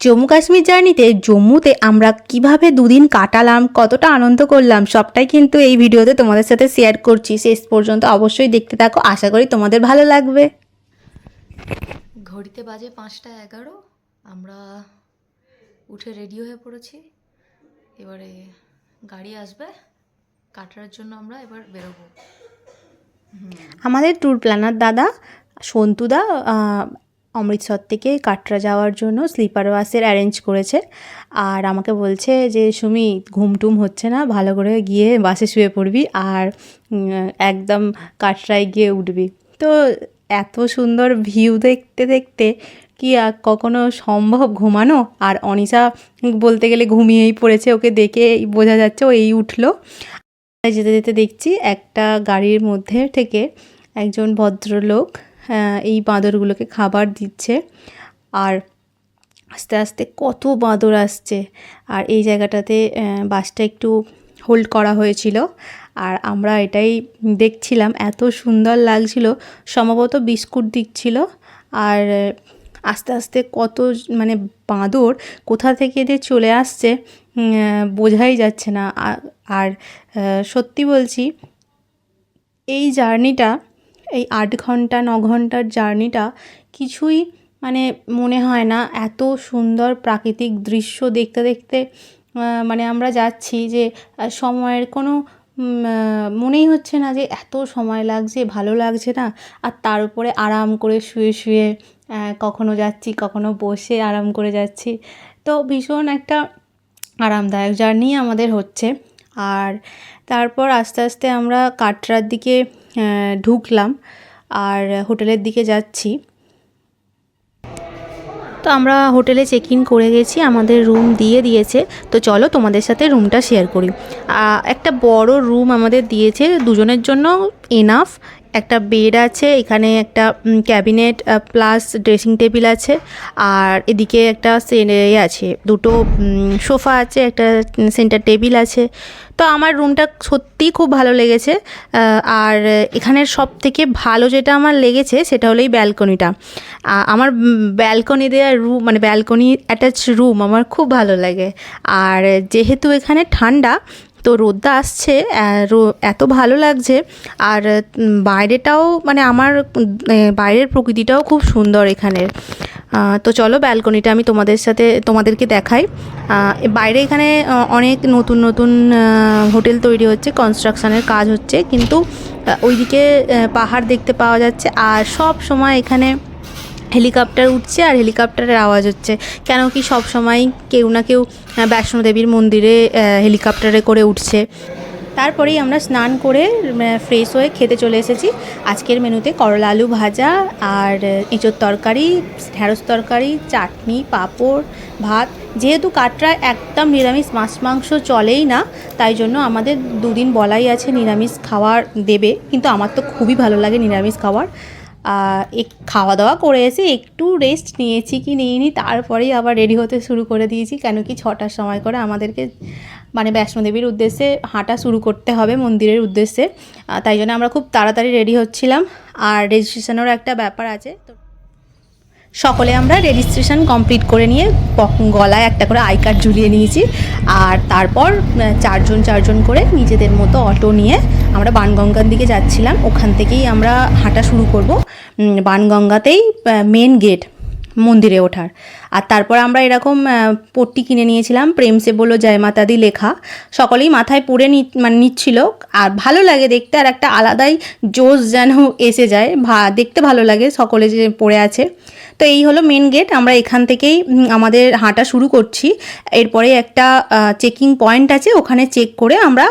জম্মু কাশ্মীর জার্নিতে জম্মুতে আমরা কীভাবে দুদিন কাটালাম কতটা আনন্দ করলাম সবটাই কিন্তু এই ভিডিওতে তোমাদের সাথে শেয়ার করছি। শেষ পর্যন্ত অবশ্যই দেখতে থাকো। আশা করি তোমাদের ভালো লাগবে। ঘড়িতে বাজে পাঁচটা এগারো। আমরা উঠে রেডি হয়ে পড়েছি। এবারে গাড়ি আসবে। কাটার জন্য আমরা এবার বেরোবো। আমাদের ট্যুর প্ল্যানার দাদা সন্তুদা অমৃতসর থেকে কাটরা যাওয়ার জন্য স্লিপার বাসের অ্যারেঞ্জ করেছে। আর আমাকে বলছে যে, সুমি, ঘুমটুম হচ্ছে না, ভালো করে গিয়ে বাসে শুয়ে পড়বি আর একদম কাটরায় গিয়ে উঠবি। তো এত সুন্দর ভিউ দেখতে দেখতে কি আর কখনো সম্ভব ঘুমানো? আর অনিশা বলতে গেলে ঘুমিয়েই পড়েছে, ওকে দেখে বোঝা যাচ্ছে ও এই উঠল। যেতে যেতে দেখছি একটা গাড়ির মধ্যে থেকে একজন ভদ্রলোক এই বাঁদরগুলোকে খাবার দিচ্ছে। আর আস্তে আস্তে কত বাঁদর আসছে। আর এই জায়গাটাতে বাসটা একটু হোল্ড করা হয়েছিল। আর আমরা এটাই দেখছিলাম, এত সুন্দর লাগছিল। সম্ভবত বিস্কুট দিচ্ছিল। আর আস্তে আস্তে কত মানে বাঁদর কোথা থেকে যে চলে আসছে বোঝাই যাচ্ছে না। আর সত্যি বলছি, এই জার্নিটা এই আট ঘণ্টা, ন ঘণ্টার জার্নিটা কিছুই মানে মনে হয় না। এত সুন্দর প্রাকৃতিক দৃশ্য দেখতে দেখতে মানে আমরা যাচ্ছি যে সময়ের কোনো মনেই হচ্ছে না যে এত সময় লাগছে, ভালো লাগছে না। আর তার উপরে আরাম করে শুয়ে শুয়ে কখনো যাচ্ছি, কখনো বসে আরাম করে যাচ্ছি। তো ভীষণ একটা আরামদায়ক জার্নি আমাদের হচ্ছে। আর তারপর আস্তে আস্তে আমরা কাটরার দিকে ঢুকলাম আর হোটেলের দিকে যাচ্ছি। তো আমরা হোটেলে চেক ইন করে গেছি, আমাদের রুম দিয়ে দিয়েছে। তো চলো তোমাদের সাথে রুমটা শেয়ার করি। একটা বড় রুম আমাদের দিয়েছে, দুজনের জন্য এনাফ একটা বেড আছে, এখানে একটা ক্যাবিনেট প্লাস ড্রেসিং টেবিল আছে, আর এদিকে একটা এ আছে, দুটো সোফা আছে, একটা সেন্টার টেবিল আছে। তো আমার রুমটা সত্যিই খুব ভালো লেগেছে আর এখানের সব থেকে ভালো যেটা আমার লেগেছে সেটা হলো এই ব্যালকনিটা আমার ব্যালকনি দেওয়া রুম মানে ব্যালকনি অ্যাটাচ রুম আমার খুব ভালো লাগে। আর যেহেতু এখানে ঠান্ডা তো রোদটা আসছে এত ভালো লাগছে। আর বাইরেটাও মানে আমার বাইরের প্রকৃতিটাও খুব সুন্দর এখানের। তো চলো ব্যালকনিটা আমি তোমাদের সাথে, তোমাদেরকে দেখাই। বাইরে এখানে অনেক নতুন নতুন হোটেল তৈরি হচ্ছে, কনস্ট্রাকশনের কাজ হচ্ছে। কিন্তু ওইদিকে পাহাড় দেখতে পাওয়া যাচ্ছে। আর সব সময় এখানে হেলিকপ্টার উঠছে আর হেলিকপ্টারের আওয়াজ হচ্ছে। কেন কি সব সময় কেউ না কেউ বৈষ্ণোদেবীর মন্দিরে হেলিকপ্টারে করে উঠছে। তারপরেই আমরা স্নান করে ফ্রেশ হয়ে খেতে চলে এসেছি। আজকের মেনুতে করলা আলু ভাজা আর এঁচোর তরকারি ঢ্যাঁড়স তরকারি, চাটনি, পাঁপড়, ভাত। যেহেতু কাটরা একদম নিরামিষ, মাছ মাংস চলেই না, তাই জন্য আমাদের দুদিন বলাই আছে নিরামিষ খাওয়ার দেবে। কিন্তু আমার তো খুবই ভালো লাগে নিরামিষ এক খাওয়া দাওয়া করে এসে একটু রেস্ট নিয়েছি কি নিইনি, তারপরেই আবার রেডি হতে শুরু করে দিয়েছি। কেন কি ছটার সময় করে আমাদেরকে মানে বৈষ্ণোদেবীর উদ্দেশ্যে হাঁটা শুরু করতে হবে মন্দিরের উদ্দেশ্যে। তাই জন্য আমরা খুব তাড়াতাড়ি রেডি হচ্ছিলাম। আর রেজিস্ট্রেশনেরও একটা ব্যাপার আছে, তো সকলে আমরা রেজিস্ট্রেশন কমপ্লিট করে নিয়ে গলায় একটা করে আই কার্ড ঝুলিয়ে নিয়েছি। আর তারপর চারজন চারজন করে নিজেদের মতো অটো নিয়ে আমরা বানগঙ্গার দিকে যাচ্ছিলাম। ওখান থেকেই আমরা হাঁটা শুরু করব। বানগঙ্গাতেই মেন গেট মন্দিরে ওঠার। আর তারপর আমরা এরকম পট্টি কিনে নিয়েছিলাম। প্রেম সে বলো জয় মাতাদি লেখা। সকলেই মাথায় পরে নি মানে নিচ্ছিল। আর ভালো লাগে দেখতে, আর একটা আলাদাই জোশ যেন এসে যায়। ভা, দেখতে ভালো লাগে সকলে যে পড়ে আছে। তো এই হলো মেন গেট আমরা এখান থেকেই আমাদের হাঁটা শুরু করছি। এরপরে একটা চেকিং পয়েন্ট আছে। ওখানে চেক করে আমরা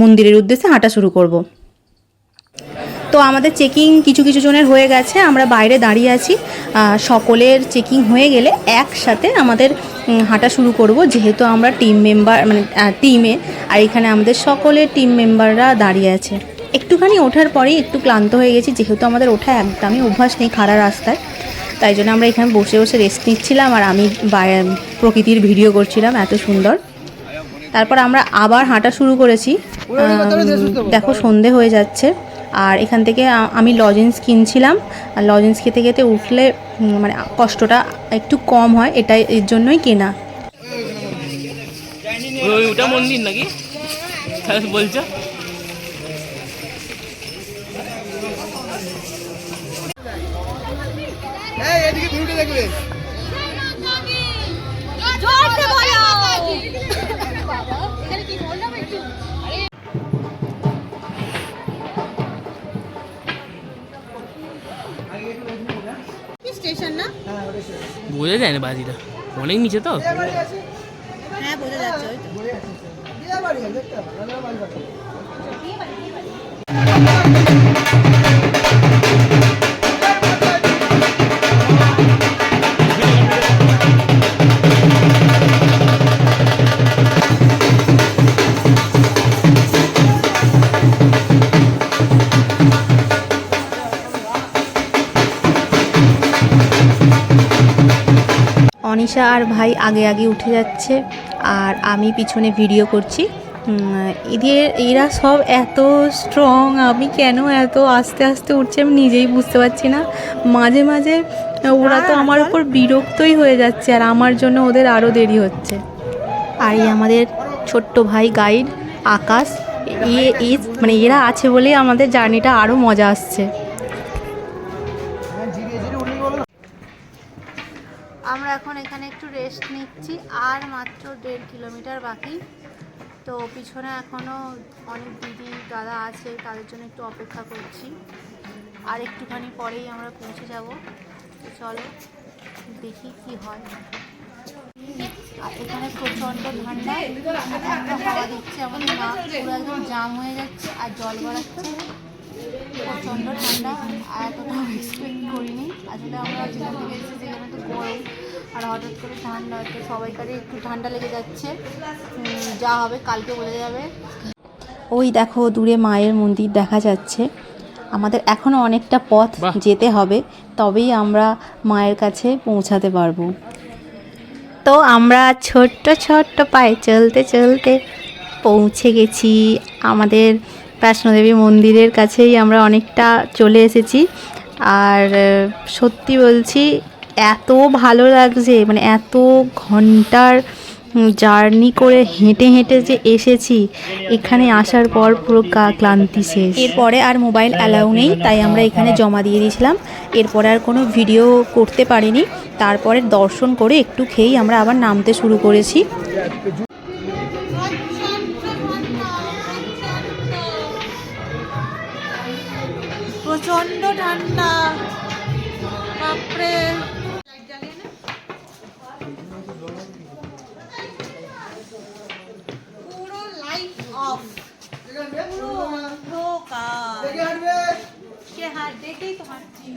মন্দিরের উদ্দেশ্যে হাঁটা শুরু করব। তো আমাদের চেকিং কিছু কিছু জনের হয়ে গেছে আমরা বাইরে দাঁড়িয়ে আছি। সকলের চেকিং হয়ে গেলে একসাথে আমাদের হাঁটা শুরু করব যেহেতু আমরা টিম মেম্বার মানে টিমে আর এখানে আমাদের সকলের টিম মেম্বাররা দাঁড়িয়ে আছে। একটুখানি ওঠার পরেই একটু ক্লান্ত হয়ে গেছি যেহেতু আমাদের ওঠা একদমই অভ্যাস নেই খাড়া রাস্তায়। তাই জন্য আমরা এখানে বসে বসে রেস্ট নিচ্ছিলাম আর আমি প্রকৃতির ভিডিও করছিলাম এত সুন্দর। তারপর আমরা আবার হাঁটা শুরু করেছি। দেখো সন্ধে হয়ে যাচ্ছে। আর এখান থেকে আমি লজেন্স কিনছিলাম। আর লজেন্স খেতে খেতে উঠলে মানে কষ্টটা একটু কম হয় এটাই এর জন্যই কেনা। ওটা মন্দির নাকি? বলছো? স্টেশন না বোঝা যায় না বাজিটা। অনেক নিচে তো? হ্যাঁ বোঝা যাচ্ছে অনিশা আর ভাই আগে আগে উঠে যাচ্ছে আর আমি পিছনে ভিডিও করছি। এদের এরা সব এত স্ট্রং আমি কেন এত আস্তে আস্তে উঠছে আমি নিজেই বুঝতে পারছি না। মাঝে মাঝে ওরা তো আমার উপর বিরক্তই হয়ে যাচ্ছে আর আমার জন্য ওদের আরও দেরি হচ্ছে। আর এই আমাদের ছোট্ট ভাই গাইড আকাশ এ মানে এরা আছে বলেই আমাদের জার্নিটা আরও মজা আসছে। রেস্ট নিচ্ছি, আর মাত্র দেড় কিলোমিটার বাকি। তো পিছনে এখনও অনেক দিদি, দাদা আছে, তাদের জন্য একটু অপেক্ষা করছি। আর একটুখানি পরেই আমরা পৌঁছে যাব। তো চলো, দেখি কি হয়। আর এখানে প্রচণ্ড ঠান্ডা। একটা হাওয়া দিচ্ছে আমাদের নাক পুরো একদম জাম হয়ে যাচ্ছে আর জল বাড়াচ্ছে প্রচণ্ড ঠান্ডা, আর এতটাও এক্সপেক্ট করিনি। আসলে আমরা যেখান থেকে এসেছি সেখানে তো গরম। আর হঠাৎ করে ঠান্ডা তো সবাইকারই একটু ঠান্ডা লেগে যাচ্ছে। যা হবে কালকে বোঝা যাবে। ওই দেখো দূরে মায়ের মন্দির দেখা যাচ্ছে। আমাদের এখনও অনেকটা পথ যেতে হবে তবেই আমরা মায়ের কাছে পৌঁছাতে পারব। তো আমরা ছোট্ট ছোট্ট পায়ে চলতে চলতে পৌঁছে গেছি। আমাদের বৈষ্ণোদেবী মন্দিরের কাছেই আমরা অনেকটা চলে এসেছি। আর সত্যি বলছি এত ভালো লাগছে মানে এত ঘণ্টার জার্নি করে হেঁটে হেঁটে যে এসেছি এখানে আসার পর পুরো ক্লান্তি শেষ। এরপরে আর মোবাইল অ্যালাউ নেই তাই আমরা এখানে জমা দিয়ে দিয়েছিলাম। এরপরে আর কোনো ভিডিও করতে পারিনি তারপরে দর্শন করে একটু খেয়েই আমরা আবার নামতে শুরু করেছি। প্রচণ্ড ঠান্ডা পুরো লাইট অফ পুরো অন্ধকার সে হাত দেখেই তো হাঁটছি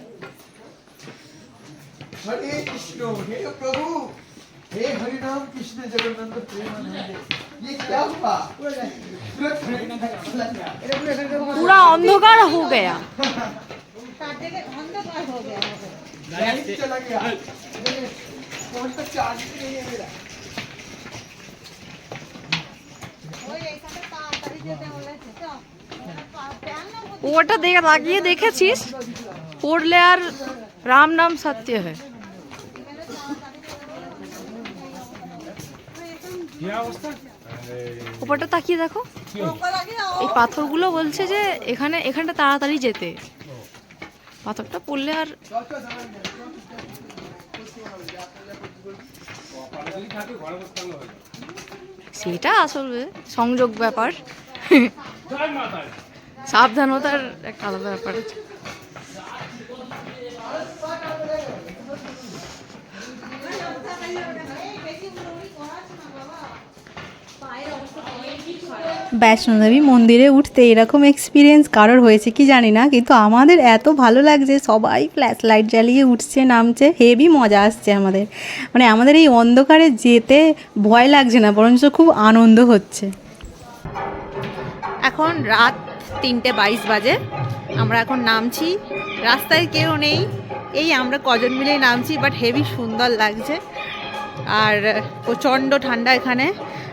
हरे कृष्ण हे प्रभु हे हरि राम कृष्ण जगन्नाथ प्रेमानंद ये क्या हुआ पूरा पूरा अंधकार हो गया अंधकार हो गया लाइट चला गया फोन का चार्ज भी नहीं है मेरा ওটা দেখে, লাগিয়ে দেখেছিস? পড়লে আর রাম নাম সত্য হয়। ওপরটা তাকিয়ে দেখো। এই পাথরগুলো বলছে যে এখানে, এখানটা তাড়াতাড়ি যেতে। পাথরটা পড়লে আর সেটা আসলে সংযোগ ব্যাপার। সাবধানতার একটা আলাদা ব্যাপার। আছে বৈষ্ণোদেবী মন্দিরে উঠতে এরকম এক্সপিরিয়েন্স কারোর হয়েছে কি জানি না কিন্তু আমাদের এত ভালো লাগছে সবাই ফ্ল্যাশ লাইট জ্বালিয়ে উঠছে নামছে হেভি মজা আসছে আমাদের। মানে আমাদের এই অন্ধকারে যেতে ভয় লাগছে না বরঞ্চ খুব আনন্দ হচ্ছে। এখন রাত তিনটে বাইশ বাজে। আমরা এখন নামছি। রাস্তায় কেউ নেই। এই আমরা কজন মিলেই নামছি বাট হেভি সুন্দর লাগছে। আর প্রচণ্ড ঠান্ডা এখানে।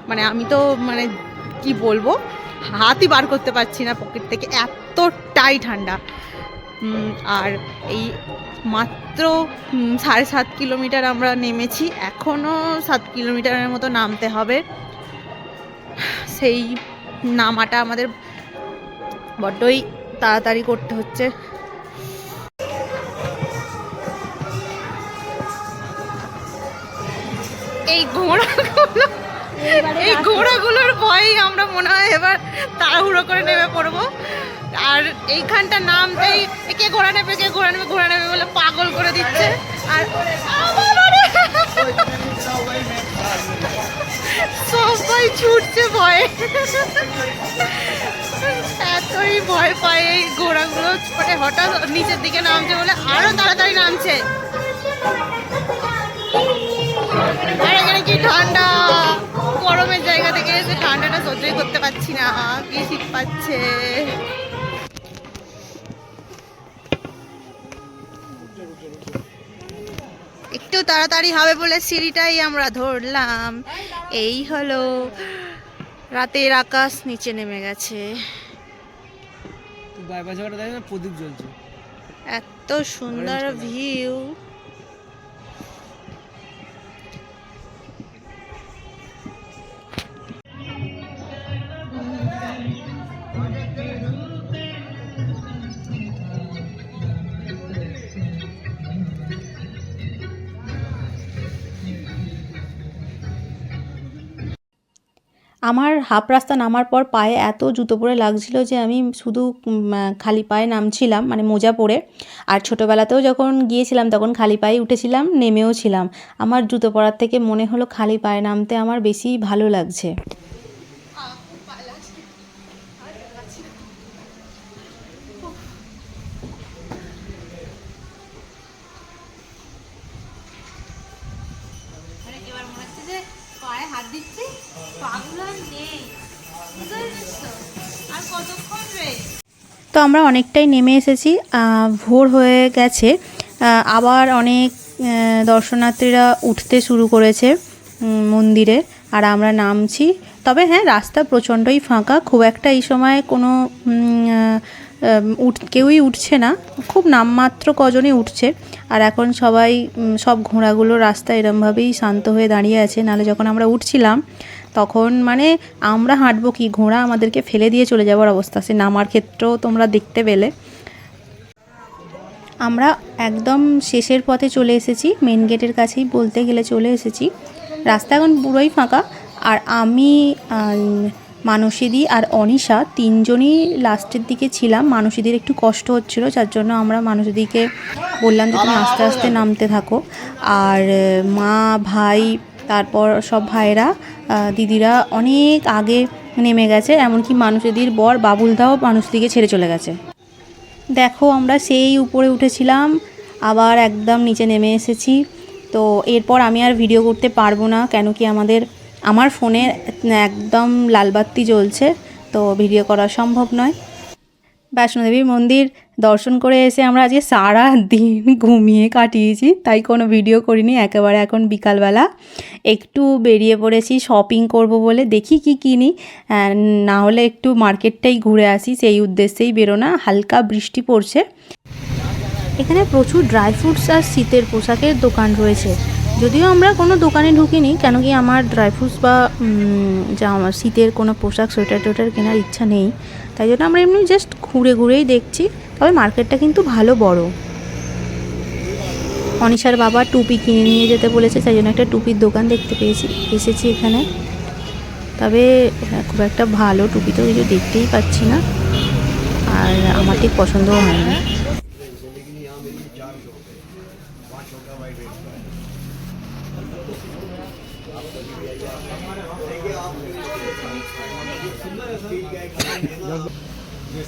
মানে আমি তো মানে কি বলব, হাতই বার করতে পারছি না পকেট থেকে। এতটাই ঠান্ডা। আর এই মাত্র সাড়ে সাত কিলোমিটার আমরা নেমেছি। এখনও সাত কিলোমিটারের মতো নামতে হবে। সেই নামাটা আমাদের বড্ডই তাড়াতাড়ি করতে হচ্ছে। এই ঘোড়াগুলো এই ঘোড়াগুলোর ভয়েই আমরা মনে হয় এবার তাড়াহুড়ো করে নেমে পড়ব। আর এইখানটা নামতেই এ কে ঘোড়া নেবে কে ঘোড়া নেবে ঘোড়া নেবে বলে পাগল করে দিচ্ছে। আর সবাই ছুটছে ভয়ে। এতই ভয় পায় এই ঘোড়াগুলো। মানে হঠাৎ নিচের দিকে নামছে বলে আরও তাড়াতাড়ি নামছে। আর এখানে কি ঠান্ডা? গরমের জায়গা থেকে এসে ঠান্ডাটা সহ্যই করতে পারছি না। কি শীত পাচ্ছে। একটু তাড়াতাড়ি হবে বলে সিঁড়িটাই আমরা ধরলাম। এই হলো রাতের আকাশ নিচে নেমে গেছে। প্রদীপ জ্বলছে। এত সুন্দর ভিউ আমার হাফ রাস্তা নামার পর পায়ে এত জুতো পরে লাগছিল যে আমি শুধু খালি পায়ে নামছিলাম মানে মোজা পরে। আর ছোটোবেলাতেও যখন গিয়েছিলাম, তখন খালি পায়ে উঠেছিলাম, নেমেও ছিলাম। আমার জুতো পরার থেকে মনে হলো খালি পায়ে নামতে আমার বেশি ভালো লাগছে। তো আমরা অনেকটাই নেমে এসেছি ভোর হয়ে গেছে আবার অনেক দর্শনার্থীরা উঠতে শুরু করেছে মন্দিরে, আর আমরা নামছি। তবে হ্যাঁ রাস্তা প্রচণ্ডই ফাঁকা, খুব একটা এই সময় কোনো উঠ, কেউই উঠছে না, খুব নামমাত্র কজনই উঠছে, আর এখন সবাই সব ঘোড়াগুলো রাস্তা এরমভাবেই শান্ত হয়ে দাঁড়িয়ে আছে নাহলে যখন আমরা উঠছিলাম তখন মানে আমরা হাঁটবো কি? ঘোড়া আমাদেরকে ফেলে দিয়ে চলে যাওয়ার অবস্থা। সে নামার ক্ষেত্রেও তোমরা দেখতে পেলে। আমরা একদম শেষের পথে চলে এসেছি। মেন গেটের কাছেই বলতে গেলে চলে এসেছি। রাস্তা এখন পুরোই ফাঁকা। আর আমি মানসীদি আর অনিশা তিনজনই লাস্টের দিকে ছিলাম। মানসীদির একটু কষ্ট হচ্ছিল, যার জন্য আমরা মানসীদিকে বললাম যে তুমি আস্তে আস্তে নামতে থাকো। আর মা, ভাই তারপর সব ভাইরা দিদিরা অনেক আগে নেমে গেছে, এমনকি মানুষদির বর বাবুলদাও মানুষদিকে ছেড়ে চলে গেছে। দেখো আমরা সেই উপরে উঠেছিলাম, আবার একদম নিচে নেমে এসেছি। তো এরপর আমি আর ভিডিও করতে পারব না, কেন কি আমাদের, আমার ফোনে একদম লালবাতি জ্বলছে, তো ভিডিও করা সম্ভব নয়। বৈষ্ণোদেবী মন্দির দর্শন করে এসে আমরা আজকে সারা দিন ঘুমিয়ে কাটিয়েছি, তাই কোনো ভিডিও করিনি, একেবারে এখন বিকালবেলা। একটু বেরিয়ে পড়েছি শপিং করব বলে দেখি কি কিনি। না হলে একটু মার্কেটটাই ঘুরে আসি, সেই উদ্দেশ্যেই বেরোনা, হালকা বৃষ্টি পড়ছে। এখানে প্রচুর ড্রাই ফ্রুটস আর শীতের পোশাকের দোকান রয়েছে। যদিও আমরা কোনো দোকানে ঢুকিনি, কেন কি আমার ড্রাই ফ্রুটস বা যা আমার শীতের কোনো পোশাক, সোয়েটার টোয়েটার কেনার ইচ্ছা নেই। তাই জন্য আমরা এমনি জাস্ট ঘুরে ঘুরেই দেখছি। তবে মার্কেটটা কিন্তু ভালো বড়। অনিশার বাবা টুপি কিনে নিয়ে যেতে বলেছে, তাই জন্য একটা টুপির দোকান দেখতে পেয়েছি, এসেছি এখানে। তবে খুব একটা ভালো টুপি তো কিছু দেখতেই পাচ্ছি না। আর আমার ঠিক পছন্দও হয় না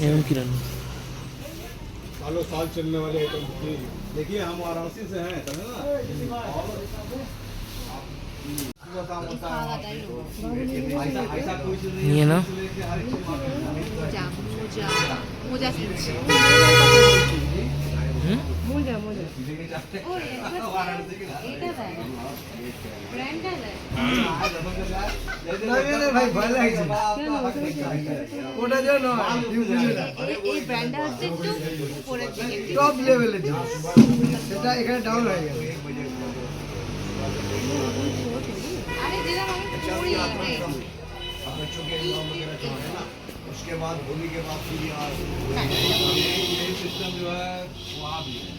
एवं किरण। सालों साल चलने वाले आइटम तो देखिए हम वाराणसी से हैं समझे ना? ये ना? ওটা যেন এই ব্র্যান্ডটা হচ্ছে একটু উপরের দিকে টপ লেভেলের জিনিস সেটা এখানে ডাউন হয়ে গেছে আরে দিলাম আমি পড়ি बच्चों के एग्जाम वगैरह चल रहे हैं ना उसके बाद होली के बाद फिर यहाँ सिस्टम जो है वो आप ही है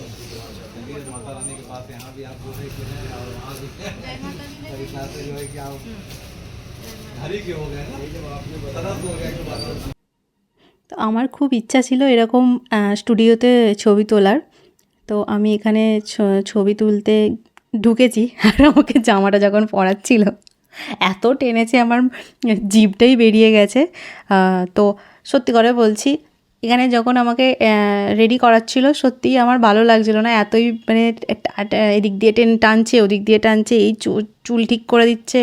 माता रानी के पास यहाँ भी आप जो है कि हैं और वहाँ भी हैं। तो इस नाते जो है कि आप घर ही के हो गए ना जब आपने तरफ हो गया कि बात তো আমার খুব ইচ্ছা ছিল এরকম আহ, স্টুডিওতে ছবি তোলার তো আমি এখানে ছ- ছবি তুলতে ঢুকেছি আর আমাকে জামাটা যখন পরাচ্ছিল এত টেনেছে আমার জিভটাই বেরিয়ে গেছে আহ, তো সত্যি করে বলছি এখানে যখন আমাকে রেডি করাচ্ছিল, সত্যিই আমার ভালো লাগছিল না। এতই মানে এদিক দিয়ে টেন টানছে, ওদিক দিয়ে টানছে, এই চুল ঠিক করে দিচ্ছে।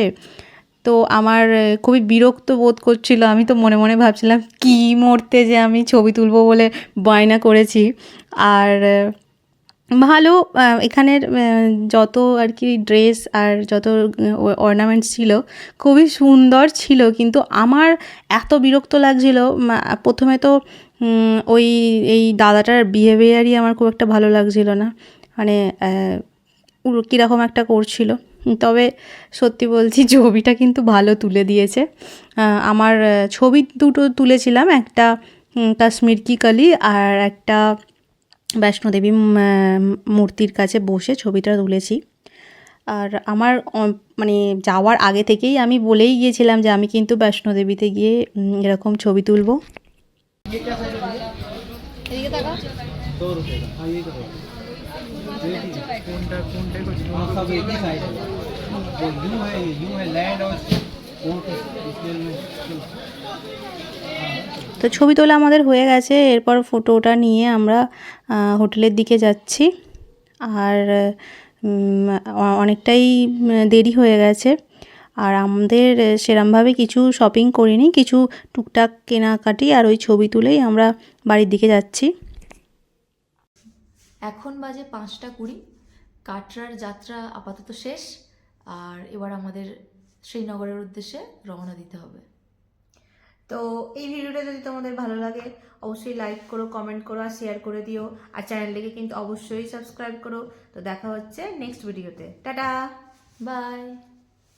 তো আমার খুবই বিরক্ত বোধ করছিল। আমি তো মনে মনে ভাবছিলাম, কী মরতে যে আমি ছবি তুলবো বলে বায়না করেছি। আর ভালো এখানের যত আর কি ড্রেস আর যত অর্নামেন্টস ছিল, খুবই সুন্দর ছিল। কিন্তু আমার এত বিরক্ত লাগছিল প্রথমে তো ওই, এই দাদাটার বিহেভিয়ারই আমার খুব একটা ভালো লাগছিল না। মানে কীরকম একটা করছিল। তবে সত্যি বলছি, ছবিটা কিন্তু ভালো তুলে দিয়েছে। আমার ছবি দুটো তুলেছিলাম। একটা কাশ্মীর কি কালি আর একটা বৈষ্ণোদেবী মূর্তির কাছে বসে ছবিটা তুলেছি। আর আমার মানে যাওয়ার আগে থেকেই আমি বলেই গিয়েছিলাম যে আমি কিন্তু বৈষ্ণোদেবীতে গিয়ে এরকম ছবি তুলবো। এদিকে তাকা सौ रुपये का हाँ ये करो कौनटा कौनटे को हाँ सब एक ही साइड है वो यू है ये यू है लैंड और कोर्ट इसलिए मैं- তো ছবি তোলা আমাদের হয়ে গেছে এরপর ফটোটা নিয়ে আমরা আহ, হোটেলের দিকে যাচ্ছি আর উম, অ- অনেকটাই উম, দেরি হয়ে গেছে আর আমাদের সেরমভাবে কিছু শপিং করিনি কিছু টুকটাক কেনাকাটি আর ওই ছবি তুলেই আমরা বাড়ির দিকে যাচ্ছি। এখন বাজে পাঁচটা কুড়ি কাটরার যাত্রা আপাতত শেষ আর এবার আমাদের শ্রীনগরের উদ্দেশ্যে রওনা দিতে হবে। তো এই ভিডিওটা যদি তোমাদের ভালো লাগে অবশ্যই লাইক করো কমেন্ট করো আর শেয়ার করে দিও। আর চ্যানেলটিকে কিন্তু অবশ্যই সাবস্ক্রাইব করো। তো দেখা হচ্ছে নেক্সট ভিডিওতে টাটা! বাই